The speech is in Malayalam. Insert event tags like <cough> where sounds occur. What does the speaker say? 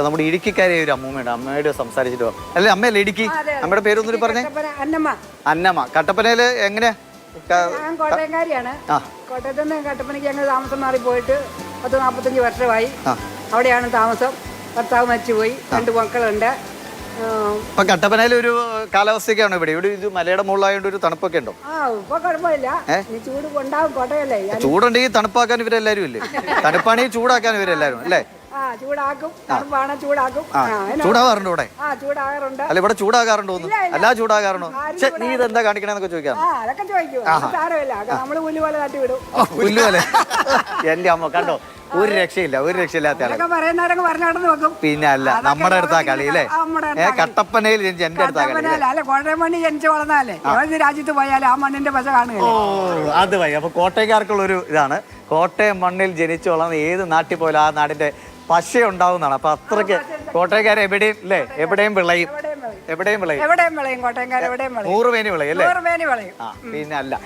അപ്പൊ നമ്മുടെ ഇടുക്കിക്കാരെ ഒരു അമ്മൂമ്മയുണ്ട്. അമ്മയോട് സംസാരിച്ചിട്ട് പോകാം അല്ലേ അമ്മയല്ലേ ഇടുക്കി? അമ്മയുടെ പേരൊന്നും പറഞ്ഞേ. അന്നമ്മ. അന്നമ്മ. കട്ടപ്പനയിൽ എങ്ങനെ? ഞാൻ കോട്ടയംകാരിയാണ്. ആ. കോട്ടയത്ത് നിന്ന് കട്ടപ്പനയ്ക്ക് ഞങ്ങൾ താമസം മാറി പോയിട്ട് പത്ത് നാൽപ്പത്തഞ്ച് വർഷമായി. അവിടെയാണ് താമസം. ഭർത്താവ് മരിച്ചുപോയി. രണ്ട് മക്കളുണ്ട്. ഇപ്പൊ കട്ടപ്പനയിൽ ഒരു കാലാവസ്ഥയൊക്കെയാണ് ഇവിടെ? ഇവിടെ ഇത് മലയുടെ മുകളിലായോണ്ട് ഒരു തണുപ്പൊക്കെ ഉണ്ടോ? ഇപ്പൊ കുഴപ്പമില്ല. ചൂടുണ്ടെങ്കിൽ തണുപ്പാക്കാൻ ഇവരെല്ലാരും ഇല്ലേ? <laughs> തണുപ്പാണെങ്കിൽ ചൂടാക്കാൻ ഇവരെല്ലാരും അല്ലേ? ആ ചൂടാക്കും. തണുപ്പാണ് ചൂടാക്കും. ആ ആ എന്നാ- ചൂടാവാറുണ്ട് ഇവിടെ? ആ ചൂടാകാറുണ്ട്. അല്ല ഇവിടെ ചൂടാകാറുണ്ടോ എന്ന്? അല്ല ചൂടാകാറുണ്ടോ? ഛെ, നീ ഇതെന്താ കാണിക്കണെന്നൊക്കെ ചോദിക്കാം. ആ അതൊക്കെ ചോദിക്കും. അത് സാരമില്ല. നമ്മൾ പുല്ല് പോലെ തട്ടി വിടും പുല്ലുപോലെ. എന്റെ അമ്മ കണ്ടോ? ഒരു രക്ഷയില്ല ഒരു രക്ഷയില്ലാത്ത ആളെ. അതൊക്കെ പറയുന്നവരൊക്കെ പറഞ്ഞു നടന്ന് വെക്കും പിന്നെ അല്ല അതൊക്കെ നമ്മുടെ അടുത്താ കളി അല്ലേ? ആ, നമ്മുടെ ഏ അടുത്താ കളി. കട്ടപ്പനയിൽ ജനിച്ച എന്റെ അടുത്താ കളി അല്ല? ജനിച്ചു വളർന്നാലേ. ഏത് രാജ്യത്ത് പോയാലും ആ മണ്ണിന്റെ പശ ഓ കാണുകയല്ലേ അത് വൈ അപ്പൊ കോട്ടയക്കാർക്കുള്ള ഒരു ഇതാണ്. കോട്ടയം മണ്ണിൽ ജനിച്ചു വളർന്ന ഏത് നാട്ടിൽ പോയാലും ആ നാടിന്റെ പശ ഉണ്ടാവുന്നതാണ് അപ്പൊ അത്രയ്ക്ക് കോട്ടയക്കാരെ എവിടെയും അല്ലേ എവിടെയും വിളയും. എവിടെയും വിളയും. എവിടെയും വിളയും. കോട്ടയംകാർ എവിടെയും വിളയും. നൂറ് മേനി വിളയും. അല്ലേ നൂറ് പേര് വിളയും. ആ പിന്നെ അല്ല